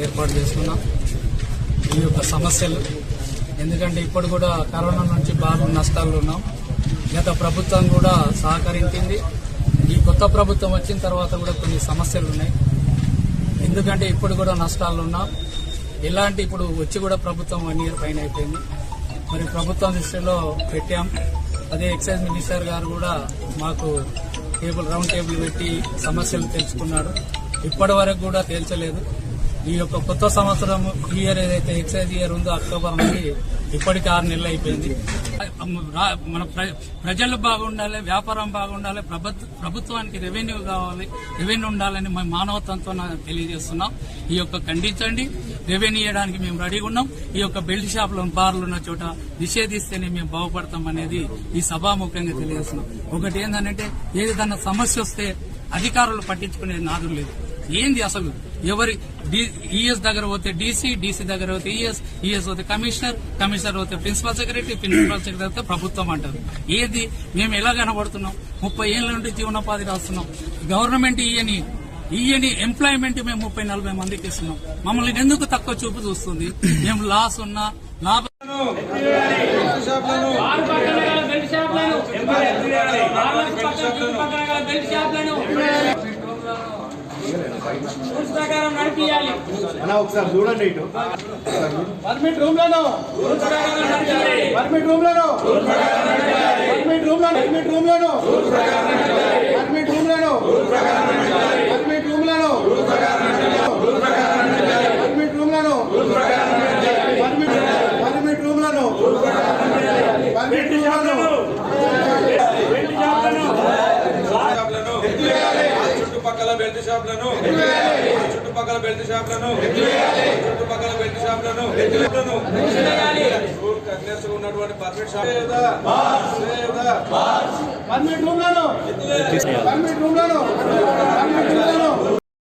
ఏర్పాటు చేసుకున్నాం. ఈ యొక్క సమస్యలు. ఎందుకంటే ఇప్పుడు కూడా కరోనా నుంచి బాగా నష్టాలు ఉన్నాం. గత ప్రభుత్వం కూడా సహకరించింది. ఈ కొత్త ప్రభుత్వం వచ్చిన తర్వాత కూడా కొన్ని సమస్యలు ఉన్నాయి. ఎందుకంటే ఇప్పుడు కూడా నష్టాలు ఉన్నాం. ఇలాంటి ఇప్పుడు వచ్చి కూడా ప్రభుత్వం వన్ ఇయర్ పైన అయిపోయింది. మరి ప్రభుత్వం దృష్టిలో పెట్టాం. అదే ఎక్సైజ్ మినిస్టర్ గారు కూడా మాకు టేబుల్ రౌండ్ టేబుల్ పెట్టి సమస్యలు తెలుసుకున్నాడు ఇప్పటి వరకు కూడా తేల్చలేదు. ఈ యొక్క కొత్త సంవత్సరం ఇయర్ ఏదైతే ఎక్సైజ్ ఇయర్ ఉందో అక్టోబర్ నుండి ఇప్పటికి ఆరు నెలలు అయిపోయింది. మన ప్ర- ప్రజలు బాగుండాలి వ్యాపారం బాగుండాలి ప్రభుత్వానికి రెవెన్యూ కావాలి రెవెన్యూ ఉండాలని మేము మానవత్వంతో తెలియజేస్తున్నాం. ఈ యొక్క ఖండించండి రెవెన్యూ ఇవ్వడానికి మేము రెడీగా ఉన్నాం. ఈ యొక్క బెల్ట్ షాపులు బార్లు ఉన్న చోట నిషేధిస్తేనే మేము బాగుపడతాం అనేది ఈ సభాముఖంగా తెలియజేస్తున్నాం. ఒకటి ఏంటంటే ఏదైనా సమస్య వస్తే అధికారులు పట్టించుకునే నాదు లేదు ఏంది అసలు? ఎవరి ఈఎస్ దగ్గర పోతే డీసీ డీసీ దగ్గర పోతే ఈఎస్ ఈఎస్ పోతే కమిషనర్ కమిషనర్ పోతే ప్రిన్సిపల్ సెక్రటరీ ప్రిన్సిపల్ సెక్రటరీ అయితే ప్రభుత్వం అంటారు. ఏది? మేము ఎలా కనబడుతున్నాం? ముప్పై ఏళ్ళ నుండి జీవనోపాధి రాస్తున్నాం. గవర్నమెంట్ ఈయని ఈయని ఎంప్లాయ్మెంట్ మేము ముప్పై నలభై మందికి ఇస్తున్నాం. మమ్మల్ని ఎందుకు తక్కువ చూపు చూస్తుంది? మేము లాస్ ఉన్నా లాభ రూల్స్ ప్రకారం నడిపియాలి ఒకసారి చూడండి ఇటు. పర్మిట్ రూమ్లను? రూల్స్ ప్రకారం నడిపియాలి. పర్మిట్ రూమ్లను? పర్మిట్ రూమ్లను? పర్మిట్ రూమ్లను? పర్మిట్ రూమ్లను పర్మిట్ రూమ్లను పర్మిట్ రూమ్లను పర్మిట్ పర్మిట్ రూమ్లను పర్మిట్ రూమ్లను షాప్లను చుట్టుపక్కల బెల్ట్ షాప్లను. చుట్టుపక్కల బెల్ట్ షాప్లను. చుట్టుపక్కల బెల్ట్ షాప్లను. ఉన్నటువంటి పర్మిట్ షాప్. లేదా? పర్మిట్ రూమ్లను పర్మిట్ రూమ్లను